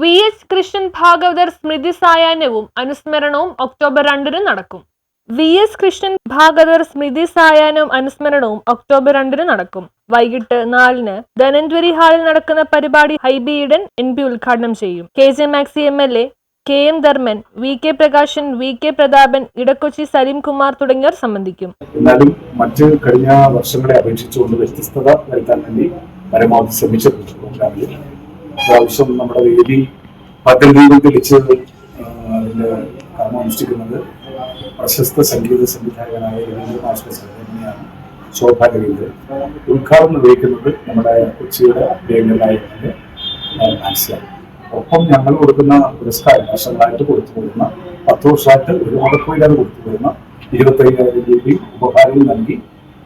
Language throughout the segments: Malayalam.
V H Krishnan Bhagavathar സ്മൃതി സായാഹ്നവും അനുസ്മരണവും ഒക്ടോബർ രണ്ടിന് നടക്കും. വി എസ് കൃഷ്ണൻ ഭാഗവതർ സ്മൃതി സായാഹ്നവും അനുസ്മരണവും ഒക്ടോബർ രണ്ടിന് നടക്കും. വൈകിട്ട് നാലിന് ധനഞ്ജരി ഹാളിൽ നടക്കുന്ന പരിപാടി ഹൈബി ഈഡൻ എൻ പി ഉദ്ഘാടനം ചെയ്യും. K J Maxi M L A K M Dharman V K Prakashan V K Prathapan Edakochi Saleem Kumar തുടങ്ങിയവർ സംബന്ധിക്കും. എന്നാലും മറ്റ് കഴിഞ്ഞ വർഷങ്ങളെ അപേക്ഷിച്ചുകൊണ്ട് വ്യത്യസ്തത വരുത്താൻ വേണ്ടി പരമാവധി ശ്രമിച്ചിട്ടുണ്ട്. പ്രാവശ്യം നമ്മുടെ വേദി പദ്ധതിയിൽ തെളിച്ച് അതിന്റെ കർമ്മം അനുഷ്ഠിക്കുന്നത് പ്രശസ്ത സംഗീത സംവിധായകനായ രവീന്ദ്ര മാസ്റ്റർ സംഘടനയാണ് ശോഭ രവീന്ദ്രൻ. ഉദ്ഘാടനം നിർവഹിക്കുന്നത് നമ്മുടെ കൊച്ചിയുടെ പ്രിയങ്കരായ മനസ്സിലാണ് ഒപ്പം ഞങ്ങൾ കൊടുക്കുന്ന പുരസ്കാരം വർഷങ്ങളായിട്ട് കൊടുത്തു കൊടുക്കുന്ന പത്ത് വർഷമായിട്ട് ഒരു മുടക്കമില്ലാതെ കൊടുത്തു വരുന്ന ഇരുപത്തയ്യായിരം രൂപയും ഉപഹാരവും നൽകി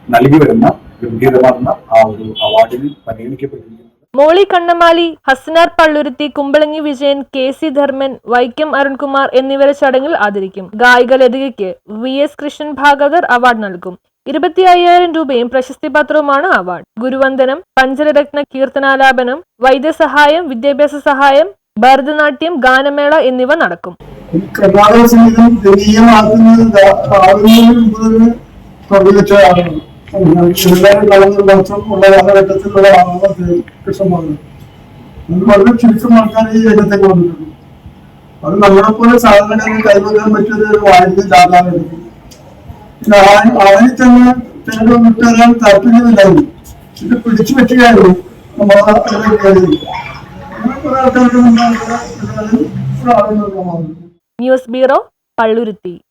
നൽകി വരുന്ന ഗംഭീരമാർന്ന ആ ഒരു അവാർഡിന് പരിഗണിക്കപ്പെട്ടിരിക്കുന്നത് മോളി കണ്ണമാലി ഹസ്നാർ പള്ളുരുത്തി കുമ്പളങ്ങി വിജയൻ കെ സി ധർമ്മൻ വൈക്കം അരുൺകുമാർ എന്നിവരെ ചടങ്ങിൽ ആദരിക്കും. ഗായിക ലതികയ്ക്ക് V S Krishnan Bhagavathar award നൽകും. ഇരുപത്തി അയ്യായിരം രൂപയും പ്രശസ്തി പത്രവുമാണ് അവാർഡ്. ഗുരുവന്ദനം പഞ്ചരരത്ന കീർത്തനാലാപനം വൈദ്യസഹായം വിദ്യാഭ്യാസ സഹായം ഭരതനാട്യം ഗാനമേള എന്നിവ നടക്കും. കർണാടക സംഗീതം ജനീയമാക്കുന്നത് ഉള്ള കാലഘട്ടത്തിലുള്ള കൃഷ്ണമാകുന്നത് അത് വളരെ ചുരുക്കം ആൾക്കാർ ഈ രംഗത്തേക്ക് വന്നിട്ടുണ്ട് അത് നമ്മളെ പോലെ സാധാരണക്കാരെ കൈവക്കാൻ പറ്റിയത് വായന ജാഥാവായിരുന്നു പിന്നെ ആ- അവനിൽ തന്നെ തേടുക വിട്ടുതരാൻ താല്പര്യമില്ലായിരുന്നു ഇത് പിടിച്ചു പറ്റുകയായിരുന്നു നമ്മൾ നമ്മൾ ന്യൂസ് ബ്യൂറോ പള്ളുരുത്തി